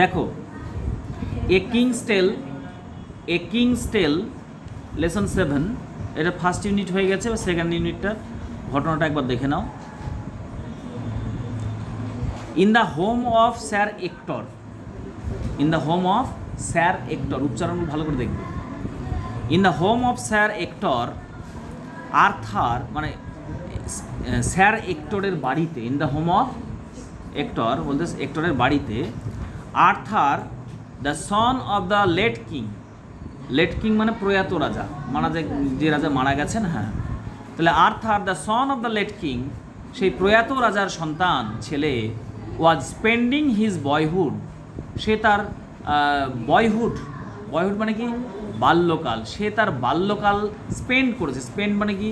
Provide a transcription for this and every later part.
দেখো a king's tale a king's tale lesson seven এটা first unit হয়ে গেছে সেকেন্ড ইউনিটটা ঘটনাটা একবার দেখে নাও। In the home of sir Ector in the home of sir Ector উচ্চারণ ভালো করে দেখবে। In the home of sir Ector Arthur মানে স্যার এক্টরের বাড়িতে in the home of Ector বলতে এক্টরের বাড়িতে Arthur, the son of the late king. Late king মানে প্রয়াত রাজা। মারা যে যে রাজা মারা গেছেন হ্যাঁ। তাহলে Arthur, the son of the late king, সেই প্রয়াত রাজার সন্তান, ছেলে ওয়াজ স্পেন্ডিং হিজ বয়হুড সে তার বয়হুড বয়হুড মানে কি? বাল্যকাল। সে তার বাল্যকাল স্পেন্ড করেছে। স্পেন্ড মানে কি?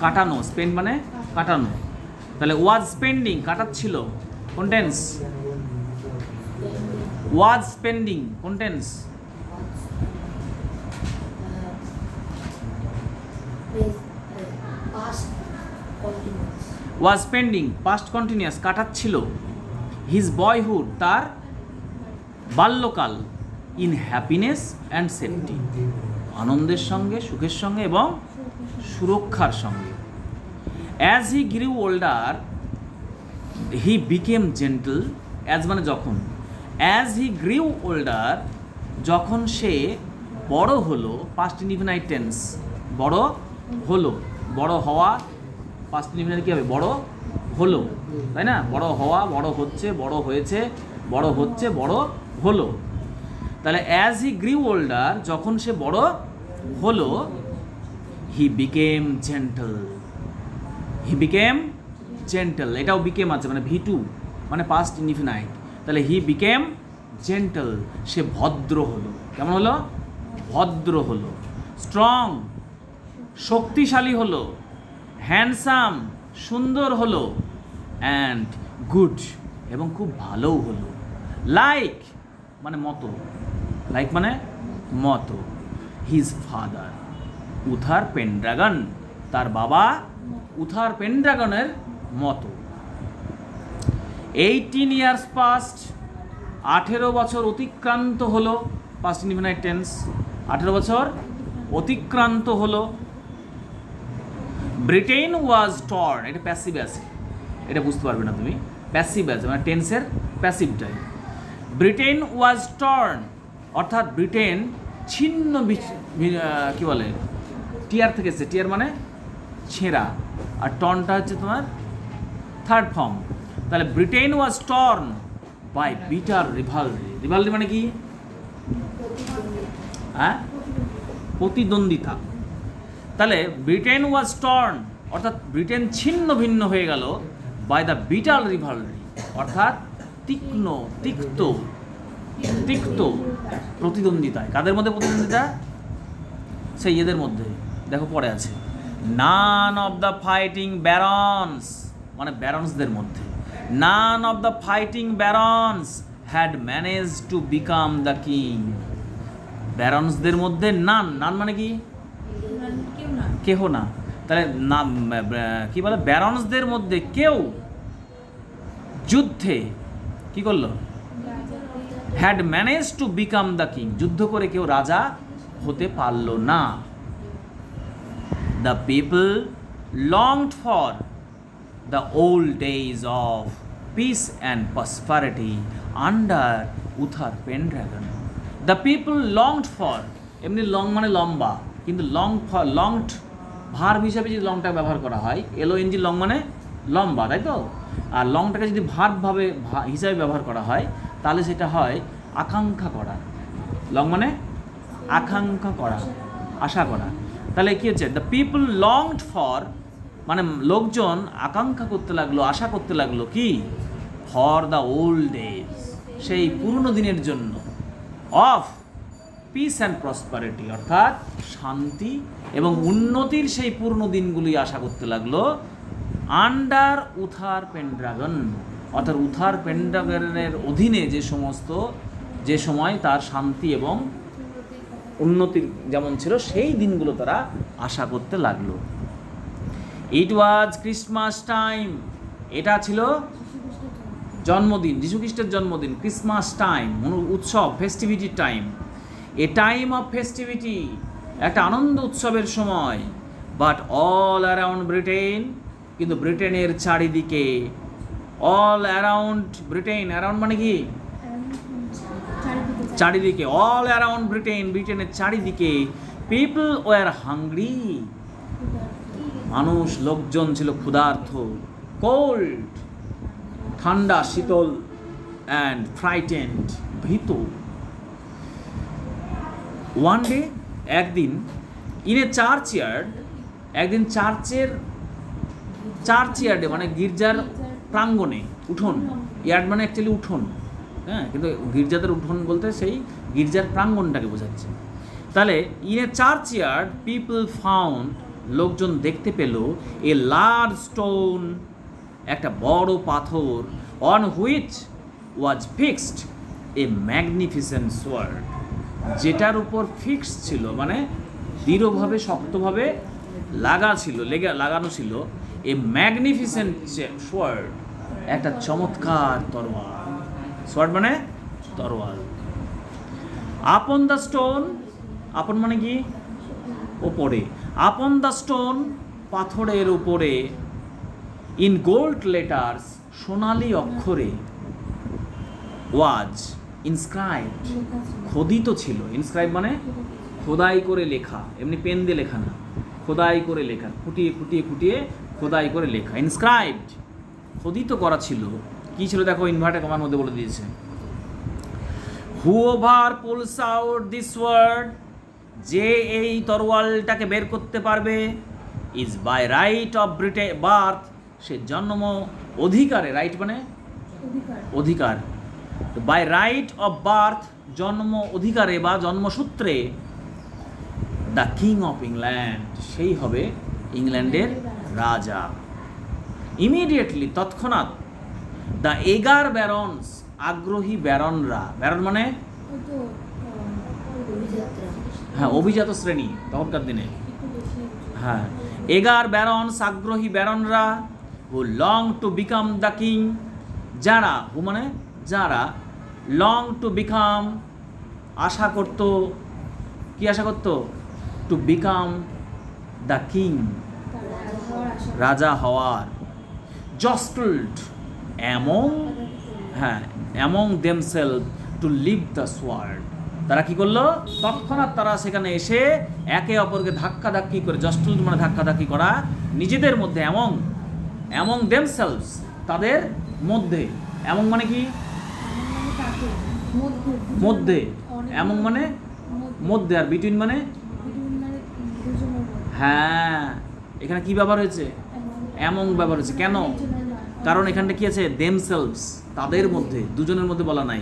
কাটানো। স্পেন্ড মানে কাটানো। তাহলে ওয়াজ স্পেন্ডিং কাটাচ্ছিল। কোনটেন্স was spending past continuous. Was spending past continuous কাটাচ্ছিল। His boyhood তার বাল্যকাল ইন হ্যাপিনেস অ্যান্ড সেফটি আনন্দের সঙ্গে, সুখের সঙ্গে এবং সুরক্ষার সঙ্গে। As he grew older he became gentle as মানে যখন। অ্যাজ হি গ্রিউ ওল্ডার যখন সে বড় হলো পাস্ট ইনডিফিনাইট টেন্স বড় হলো, বড় হওয়া পাস্ট ইনডিফিনাইট কী হবে? বড় হলো, তাই না? বড় হওয়া, বড় হচ্ছে, বড় হয়েছে, বড় হচ্ছে, বড় হলো। তাহলে অ্যাজ হি গ্রিউ ওল্ডার যখন সে বড় হলো he became gentle he became gentle এটাও বিকেম আছে মানে ভি টু মানে পাস্ট ইনডিফিনাইট তাহলে হি বিকেম জেন্টল সে ভদ্র হলো। কেমন হলো? ভদ্র হলো। স্ট্রং শক্তিশালী হলো। হ্যান্ডসাম সুন্দর হলো। অ্যান্ড গুড এবং খুব ভালোও হলো। লাইক মানে মতো। লাইক মানে মতো। His father Uther Pendragon. তার বাবা উথার পেন্ড্রাগনের মতো। এইটিন ইয়ার্স পাস্ট আঠেরো বছর অতিক্রান্ত হলো পাস্ট ইনডিফিনাইট টেন্স আঠেরো বছর অতিক্রান্ত হলো। ব্রিটেন ওয়াজ টর্ন এটা প্যাসিভ আছে। এটা বুঝতে পারবে না তুমি। প্যাসিভ আছে মানে টেন্সের প্যাসিভ প্যাসিভটাই ব্রিটেন ওয়াজ টর্ন অর্থাৎ ব্রিটেন ছিন্ন কি বলে? টিয়ার থেকে এসেছে। টিয়ার মানে ছেঁড়া। আর টর্নটা হচ্ছে তোমার থার্ড ফর্ম তাহলে Britain was torn by bitter rivalry rivalry মানে কি? হ্যাঁ? প্রতিদ্বন্দ্বিতা। তাহলে ব্রিটেন ওয়াজ টর্ন অর্থাৎ ব্রিটেন ছিন্ন ভিন্ন হয়ে গেল বাই দ্য বিটাল রিভালরি অর্থাৎ তীক্ষ্ণ, তিক্ত তিক্ত প্রতিদ্বন্দ্বিতায়। কাদের মধ্যে প্রতিদ্বন্দ্বিতা? সেই এদের মধ্যে। দেখো পরে আছে। None of the fighting barons মানে ব্যারনসদের মধ্যে। None of the fighting barons had manage to become the king ব্যারনসদের মধ্যে নান নান মানে কি? কেহ না। তাহলে নাম কি বলে? ব্যারনসদের মধ্যে কেউ যুদ্ধে কি করল? Had manage to become the king যুদ্ধ করে কেউ রাজা হতে পারল না। The people longed for the old days of peace and prosperity under Uther Pendragon the people longed for এমনি লং মানে লম্বা, কিন্তু লং ফর লংড ভার্ব হিসাবে যদি লংটা ব্যবহার করা হয় এলও এনজি লং মানে লম্বা, তাই তো? আর লংটাকে যদি ভার্বভাবে হিসাবে ব্যবহার করা হয়, তাহলে সেটা হয় আকাঙ্ক্ষা করা। লং মানে আকাঙ্ক্ষা করা, আশা করা। তাহলে কি হচ্ছে? দ্য পিপল লংড ফর মানে লোকজন আকাঙ্ক্ষা করতে লাগল, আশা করতে লাগল কি? ফর দ্য ওল্ড ডেজ সেই পুরনো দিনের জন্য। অফ পিস অ্যান্ড প্রসপারিটি অর্থাৎ শান্তি এবং উন্নতির সেই পুরনো দিনগুলি আশা করতে লাগল। আন্ডার উথার পেন্ড্রাগন অর্থাৎ উথার পেন্ড্রাগনের অধীনে যে সমস্ত, যে সময় তার শান্তি এবং উন্নতির যেমন ছিল, সেই দিনগুলো তারা আশা করতে লাগল। ইট ওয়াজ ক্রিসমাস টাইম এটা ছিল জন্মদিন, যীশুখ্রিস্টের জন্মদিন ক্রিসমাস টাইম উৎসব ফেস্টিভিটির time a time of festivity একটা আনন্দ উৎসবের সময়। বাট অল অ্যারাউন্ড ব্রিটেন কিন্তু ব্রিটেনের চারিদিকে অল অ্যারাউন্ড ব্রিটেন অ্যারাউন্ড মানে কি? চারিদিকে অল অ্যারাউন্ড ব্রিটেন ব্রিটেনের চারিদিকে পিপল ওয়ার হাংরি মানুষ, লোকজন ছিল ক্ষুধার্থ কোল্ড ঠান্ডা, শীতল অ্যান্ড ফ্রাইটেন্ড ভীত। ওয়ান ডে একদিন ইন এ চার্চ ইয়ার্ড একদিন চার্চের চার্চ ইয়ার্ডে মানে গির্জার প্রাঙ্গণে, উঠোন ইয়ার্ড মানে অ্যাকচুয়ালি উঠোন হ্যাঁ? কিন্তু গির্জাদের উঠোন বলতে সেই গির্জার প্রাঙ্গণটাকে বোঝাচ্ছে। তাহলে in a churchyard people found লোকজন দেখতে পেল এ লার্জ স্টোন একটা বড় পাথর on which was fixed a magnificent sword যেটার উপর ফিক্স ছিল মানে দৃঢ়ভাবে, শক্তভাবে লাগা ছিল, লেগে, লাগানো ছিল এ ম্যাগনিফিসেন্ট সোয়ার্ড একটা চমৎকার তরোয়াল। সোয়ার্ড মানে তরোয়াল। আপন দ্য স্টোন আপন মানে কি? ওপরে। আপন দ্য স্টোন পাথরের উপরে, ইন গোল্ড লেটার্স সোনালি অক্ষরে, ওয়াজ ইনস্ক্রাইবড খোদিত ছিল। ইনস্ক্রাইব মানে খোদাই করে লেখা, এমনি পেন দিয়ে লেখা না। খোদাই করে লেখা, খুঁটিয়ে খুঁটিয়ে খুঁটিয়ে খোদাই করে লেখা। ইনস্ক্রাইবড খোদিত করা ছিল। কি ছিল দেখো ইনভার্টার কমার মধ্যে বলে দিয়েছে। Whoever pulls out this sword যে এই তরোয়ালটাকে বের করতে পারবে ইজ বাই রাইট অফ ব্রিটে বার্থ সে জন্ম অধিকারে রাইট মানে? অধিকার। বাই রাইট অফ বার্থ জন্ম অধিকারে বা জন্মসূত্রে দ্য কিং অফ ইংল্যান্ড সেই হবে ইংল্যান্ডের রাজা। ইমিডিয়েটলি তৎক্ষণাৎ দ্য এগার ব্যারনস আগ্রহী ব্যারনরা ব্যারন মানে? হ্যাঁ অভিজাত শ্রেণি, তখনকার দিনে। হ্যাঁ। এগার ব্যারন, সাগ্রহী ব্যারনরা who long to become the king যারা হু মানে যারা লং টু বিকাম আশা করত, কি আশা করত? টু বিকাম দ্য কিং রাজা হওয়ার। জস্টলড অ্যামং হ্যাঁ অ্যামং দেমসেলভ টু লিভ দ্য সোয়ার্ড তারা কি করল? তৎক্ষণাৎ তারা সেখানে এসে একে অপরকে ধাক্কা ধাক্কি করে জস্টলড মানে ধাক্কা ধাক্কি করা, নিজেদের মধ্যে এমং অ্যামং দেমসেলভস তাদের মধ্যে এমন মানে কি? মধ্যে এমন মানে মধ্যে, আর বিটুইন মানে? হ্যাঁ এখানে কি ব্যবহার হয়েছে? এমন- এমন ব্যবহার হয়েছে। কেন? কারণ এখানটা কি আছে? দেমসেলভস তাদের মধ্যে, দুজনের মধ্যে বলা নাই।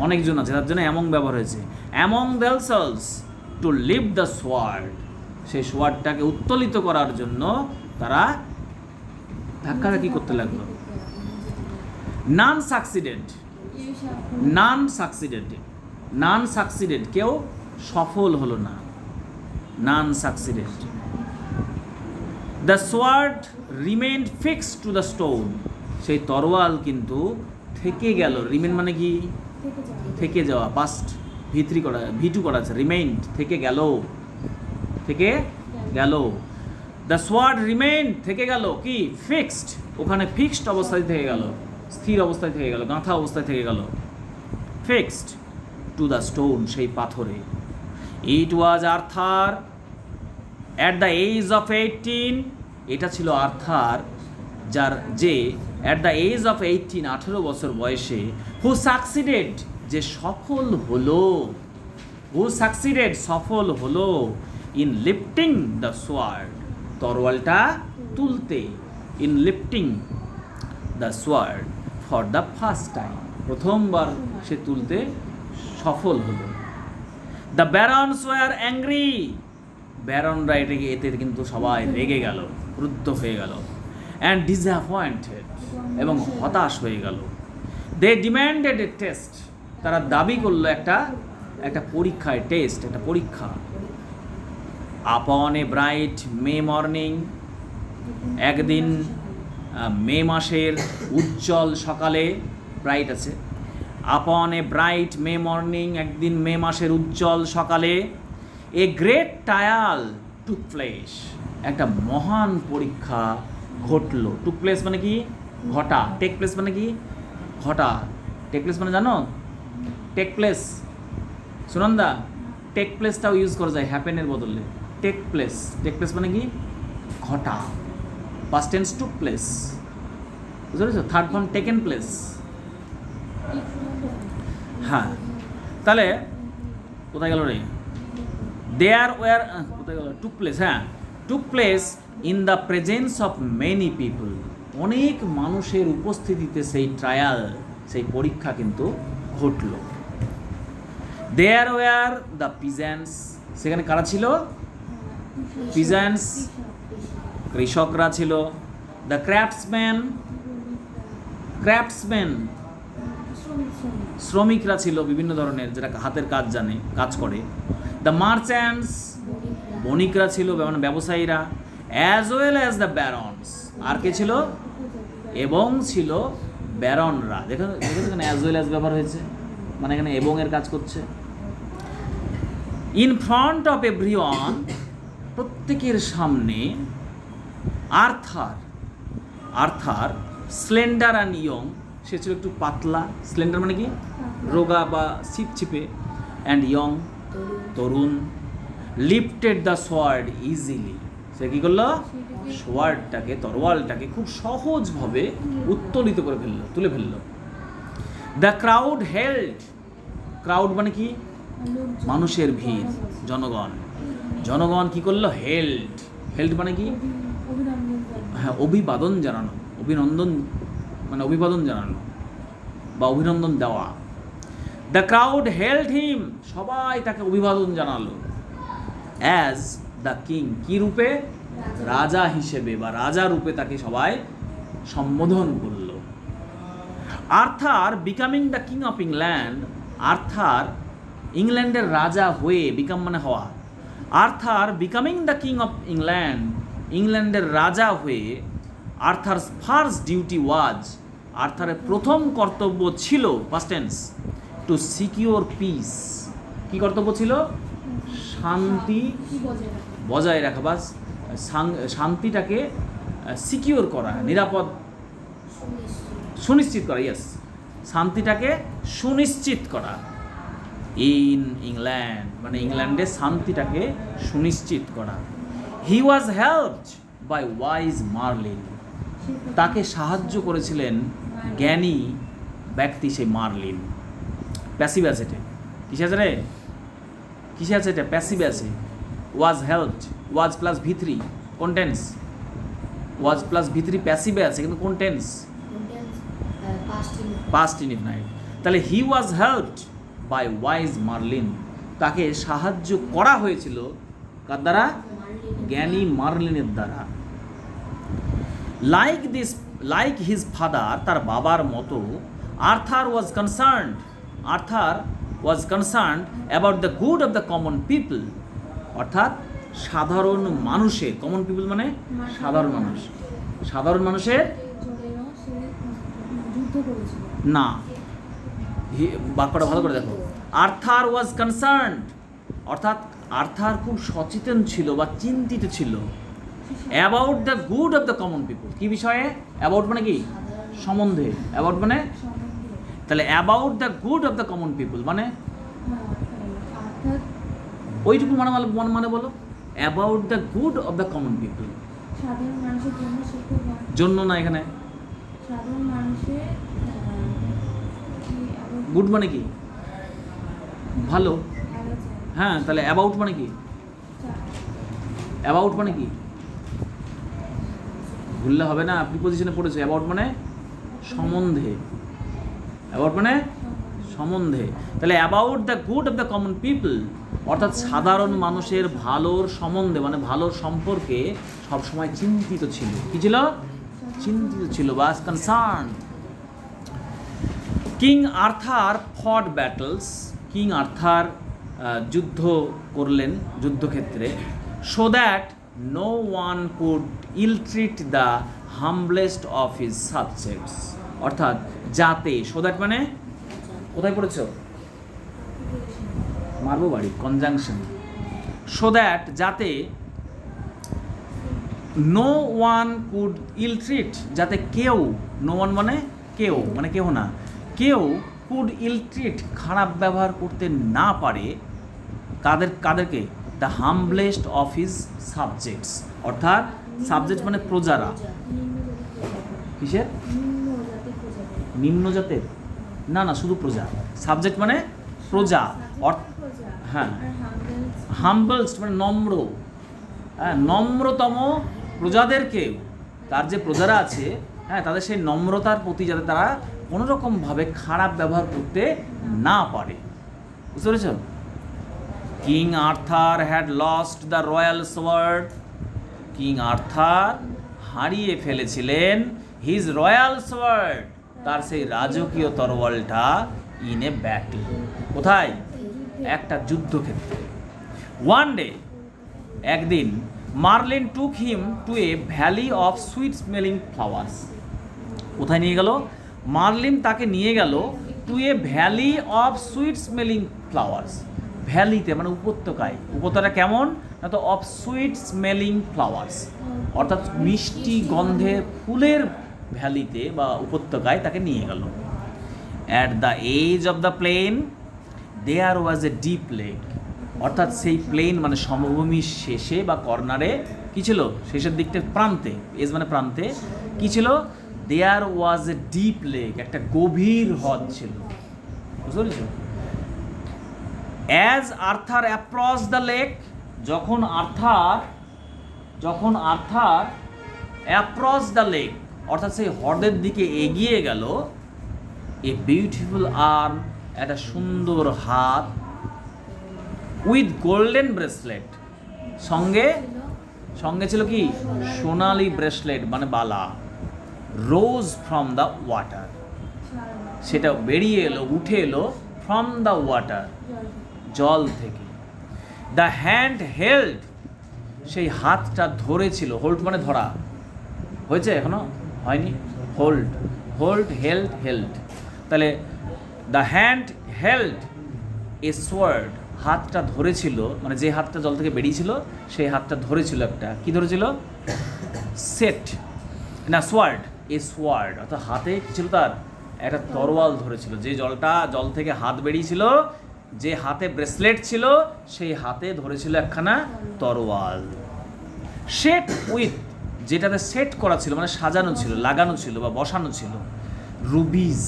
অনেকজন আছে, তার জন্য অ্যামং ব্যবহার হয়েছে। অ্যামং দেলসেলস টু লিভ দ্য সোয়ার্ড সেই সোয়ার্ডটাকে উত্তোলিত করার জন্য তারা ধাক্কাধাক্কি করতে লাগল? নান সব- নান সাকসিডেড নান সাকসিডেড কেউ সফল হলো না। None succeeded the sword remained fixed to the stone সেই তরোয়াল কিন্তু থেকে গেল। রিমেন মানে কি? থেকে যাওয়া। পাস্ট ভিত্রি করা ভিটু করা আছে রিমেইন্ড থেকে গেল। থেকে গেল। দ্য সোয়ার্ড রিমেইন থেকে গেল। কি? ফিক্সড ওখানে ফিক্সড অবস্থায় থেকে গেল। স্থির অবস্থায় থেকে গেল গাঁথা অবস্থায় থেকে গেল। ফিক্সড টু দ্য স্টোন সেই পাথরে। It was Arthur at the age of eighteen এটা ছিল আর্থার যার যে at the age of eighteen আঠেরো বছর বয়সে হু সাকসিডেড যে সফল হলো হু সাকসিডেড সফল হলো ইন লিফটিং দ্য সোয়ার্ড তরোয়ালটা তুলতে in lifting the sword for the first time প্রথমবার সে তুলতে সফল হলো। দ্য ব্যারনস ওয়ার অ্যাংরি ব্যারনরা এটাকে, এতে কিন্তু সবাই রেগে গেল ক্রুদ্ধ হয়ে গেল। অ্যান্ড ডিসঅ্যাপয়েন্টেড এবং হতাশ হয়ে গেল। দে ডিম্যান্ডেড এ টেস্ট তারা দাবি করল একটা একটা পরীক্ষায় টেস্ট একটা পরীক্ষা। আপন এ ব্রাইট মে মর্নিং একদিন মে মাসের উজ্জ্বল সকালে ব্রাইট আছে। আপন এ ব্রাইট মে মর্নিং একদিন মে মাসের উজ্জ্বল সকালে এ গ্রেট টায়াল প্লেস একটা মহান পরীক্ষা ঘটলো। টুক প্লেস মানে কি? ঘটা। টেক প্লেস মানে কি? ঘটা। টেক প্লেস মানে জানো? টেক প্লেস সুনন্দা টেক প্লেসটাও ইউজ করা যায় হ্যাপেনের বদলে। টেক প্লেস টেক প্লেস মানে কি? ঘটা। পাস্ট টেন্স টু প্লেস বুঝতে পেরেছ? থার্ড ফর্ম টেকেন প্লেস হ্যাঁ। তাহলে, কোথায় গেল রে? দেয়ার ওয়ার কোথায় গেল? টুক প্লেস হ্যাঁ। Took place in the presence of many people অনেক মানুষের উপস্থিতিতে সেই ট্রায়াল সেই পরীক্ষা কিন্তু ঘটলো। দেয়ার ওয়ার দ্য পিজেন্টস সেখানে কারা ছিল? Peasants. কৃষকরা ছিল। দ্য ক্র্যাফটসম্যান ক্র্যাফটসম্যান শ্রমিকরা ছিল, বিভিন্ন ধরনের যারা হাতের কাজ জানে, কাজ করে। দ্য মার্চেন্টস বণিকরা ছিল মানে ব্যবসায়ীরা। As well as the barons আর কে ছিল? এবং ছিল ব্যারনরা দেখো দেখো এখানে অ্যাজ ওয়েল অ্যাজ ব্যবহার হয়েছে। মানে এখানে এবং এর কাজ করছে। ইন ফ্রন্ট অফ এভরি প্রত্যেকের সামনে Arthur Arthur, slender and young সে ছিল একটু পাতলা। স্লেন্ডার মানে কি? রোগা বা ছিপছিপে। অ্যান্ড ইয়ং তরুণ লিফটেড দ্য সোয়ার্ড ইজিলি সে কী করল? সোয়ার্ডটাকে তরোয়ালটাকে খুব সহজভাবে উত্তোলিত করে ফেলল, তুলে ফেলল। দ্য ক্রাউড হেল্ড ক্রাউড মানে কি? মানুষের ভিড়, জনগণ। জনগণ কি করল? হেল্ড হেল্ড মানে কি? হ্যাঁ অভিবাদন জানানো, অভিনন্দন মানে অভিবাদন জানানো বা অভিনন্দন দেওয়া। দ্য ক্রাউড হেল্ড হিম সবাই তাকে অভিবাদন জানালো। As the king. কি রূপে? রাজা হিসেবে বা রাজা রূপে তাকে সবাই সম্বোধন করল। Arthur becoming the king of England Arthur ইংল্যান্ডের রাজা হয়ে বিকাম মানে হওয়া। Arthur becoming the king of England ইংল্যান্ডের রাজা হয়ে আর্থার ফার্স্ট ডিউটি ওয়াজ আর্থারের প্রথম কর্তব্য ছিল first tense to secure peace কি কর্তব্য ছিল? শান্তি বজায় রাখা বা শান্তিটাকে সিকিওর করা, নিরাপদ, সুনিশ্চিত করা ইয়েস শান্তিটাকে সুনিশ্চিত করা। ইন ইংল্যান্ড মানে ইংল্যান্ডে শান্তিটাকে সুনিশ্চিত করা। He was helped by wise Merlin তাকে সাহায্য করেছিলেন জ্ঞানী ব্যক্তি সেই মার্লিন প্যাসিভ কিসে আছে রে? কিসে আছে এটা? প্যাসিভ আছে। Was helped was plus V three কোন tense was plus V three প্যাসিভে আছে কিন্তু কোন টেন্স পাস্ট নাইট তাহলে he was helped by wise Merlin তাকে সাহায্য করা হয়েছিল কার দ্বারা? জ্ঞানী মার্লিনের দ্বারা। Like this like his father তার বাবার মতো Arthur was concerned Arthur was concern about the good of the common people অর্থাৎ, সাধারণ মানুষের কমন পিপল মানে সাধারণ মানুষ। সাধারণ মানুষের না। বাক্যটা ভালো করে দেখো। আর্থার ওয়াজ কনসার্ন অর্থাৎ, আর্থার খুব সচেতন ছিল বা চিন্তিত ছিল about the good of the common people কি বিষয়ে? অ্যাবাউট মানে কি? সম্বন্ধে। অ্যাবাউট মানে তাহলে about the good of the common people মানে? হ্যাঁ, ওইটুকু মানে মানে মানে বলো। About the good of the common people জন্য না এখানে? গুড মানে কি? ভালো। ভালো হ্যাঁ তাহলে অ্যাবাউট মানে কি? অ্যাবাউট মানে কি? ভুললে হবে না প্রিপোজিশনে পড়েছে। অ্যাবাউট মানে সম্বন্ধে। অ্যাবাউট মানে? সম্বন্ধে। তাহলে about the good of the common people অর্থাৎ সাধারণ মানুষের ভালোর সম্বন্ধে মানে ভালোর সম্পর্কে সবসময় চিন্তিত ছিল। কি ছিল? চিন্তিত ছিল বাস concern King Arthur fought battles King Arthur যুদ্ধ করলেন যুদ্ধক্ষেত্রে। So that no one could ill treat the humblest of his subjects অর্থাৎ যাতে সো দ্যাট মানে? কোথায় পড়েছো? মারবো বাড়ি কনজাংশন। সো দ্যাট যাতে no one could ill treat যাতে কেউ নো ওয়ান মানে কেউ মানে কেউ না। কেউ কুড ইল ট্রিট খারাপ ব্যবহার করতে না পারে কাদের কাদেরকে? The humblest of his subjects অর্থাৎ সাবজেক্ট মানে প্রজারা। কিসের? নিম্ন জাতের? না না শুধু প্রজা। সাবজেক্ট মানে প্রজা অর্থ হ্যাঁ। হাম্বলস মানে নম্র। হ্যাঁ নম্রতম প্রজাদেরকে তার যে প্রজারা আছে হ্যাঁ তাদের সেই নম্রতার প্রতি যাতে তারা কোনোরকমভাবে খারাপ ব্যবহার করতে না পারে। বুঝতে পেরেছ King Arthur had lost the royal sword King Arthur হারিয়ে ফেলেছিলেন হিজ রয়্যাল সোয়ার্ড তার সেই রাজকীয় তরোয়ালটা ইন এ ব্যাটল কোথায়? একটা যুদ্ধক্ষেত্রে। ওয়ান ডে একদিন, Merlin took him to a valley of sweet smelling flowers কোথায় নিয়ে গেল? মার্লিন তাকে নিয়ে গেল to a valley of sweet smelling flowers ভ্যালিতে মানে উপত্যকায়। উপত্যকা কেমন? না তো অফ সুইট স্মেলিং ফ্লাওয়ার্স অর্থাৎ মিষ্টি গন্ধের ফুলের ভ্যালিতে বা উপত্যকায় তাকে নিয়ে গেল। At the edge of the plain there was a deep lake অর্থাৎ সেই প্লেন মানে সমভূমির শেষে বা কর্নারে কী ছিল? শেষের দিকটা প্রান্তে। এজ মানে প্রান্তে। কি ছিল? দেয়ার ওয়াজ এ ডিপ লেক একটা গভীর হ্রদ ছিল। বুঝতে as Arthur approaches the lake যখন আর্থার যখন আর্থার অ্যাপ্রস দ্য লেক অর্থাৎ সেই হ্রদের দিকে এগিয়ে গেল এ বিউটিফুল আর্ম একটা সুন্দর হাত উইথ গোল্ডেন ব্রেসলেট সঙ্গে সঙ্গে ছিল কি? সোনালি ব্রেসলেট মানে বালা। রোজ ফ্রম দ্য ওয়াটার সেটা বেরিয়ে এলো, উঠে এলো ফ্রম দ্য ওয়াটার জল থেকে। দ্য হ্যান্ড হেল্ড সেই হাতটা ধরেছিল হোল্ড মানে ধরা। হয়েছে এখনও? হয়নি? হোল্ড হোল্ড হেল্ড হেল্ড তাহলে the hand held a sword হাতটা ধরেছিল মানে যে হাতটা জল থেকে বেরিয়েছিল, সেই হাতটা ধরেছিল একটা। কি ধরেছিল? সেট না সোয়ার্ড এ সোয়ার্ড অর্থাৎ হাতে কি ছিল তার? একটা তরোয়াল ধরেছিল। যে জলটা জল থেকে হাত বেরিয়েছিল, যে হাতে ব্রেসলেট ছিল, সেই হাতে ধরেছিল একখানা তরোয়াল। সেট উইথ যেটাতে সেট করা ছিল মানে সাজানো ছিল লাগানো ছিল বা বসানো ছিল রুবিজ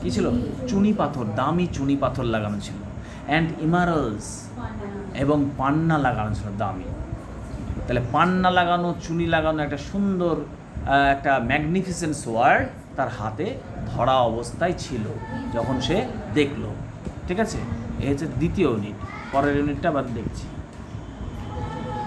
কি ছিল? চুনি পাথর দামি চুনি পাথর লাগানো ছিল। অ্যান্ড ইমারলস এবং পান্না লাগানো ছিল দামি। তাহলে পান্না লাগানো চুনি লাগানো একটা সুন্দর একটা ম্যাগনিফিসেন্ট সোয়ার্ড তার হাতে ধরা অবস্থায় ছিল যখন সে দেখল। ঠিক আছে? এই হচ্ছে দ্বিতীয় ইউনিট পরের ইউনিটটা আবার দেখছি।